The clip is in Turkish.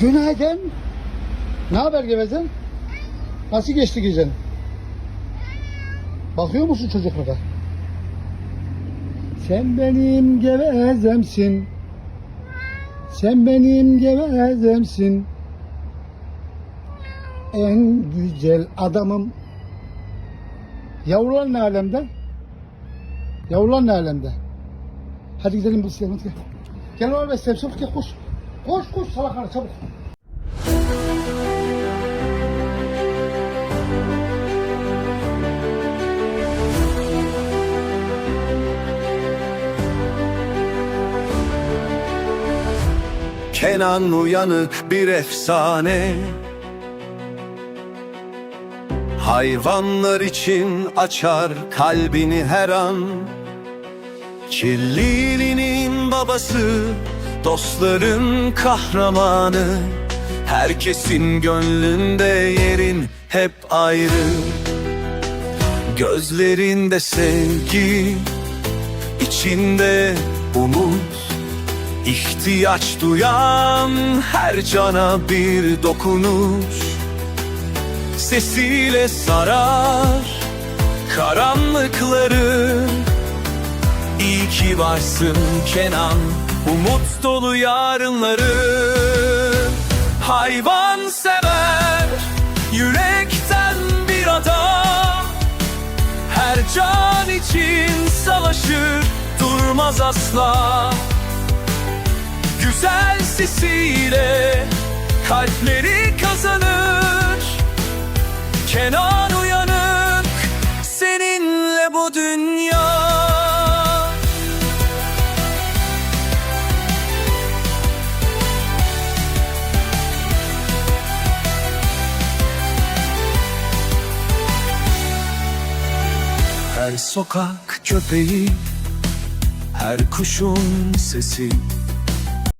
Günaydın. Ne haber gevezen? Nasıl geçti gecen? Bakıyor musun çocuklara? Sen benim gevezemsin. Sen benim gevezemsin. En güzel adamım. Yavrular ne alemde? Yavrular ne alemde? Hadi gidelim bu sinemaya gel. Oğlum besleyelim gel koş. Koş koş salak çabuk. Kenan uyanık bir efsane Hayvanlar için açar kalbini her an Kirliliğinin babası Dostların kahramanı Herkesin gönlünde yerin hep ayrı. Gözlerinde sevgi içinde umut. İhtiyaç duyan her cana bir dokunuş. Sesiyle sarar karanlıkları ki varsın Kenan. Umut dolu yarınları Hayvan sever. Yürekten bir adam Her can için savaşır Durmaz asla. Güzel sesiyle kalpleri kazanır. Kenan Her sokak köpeği her kuşun sesi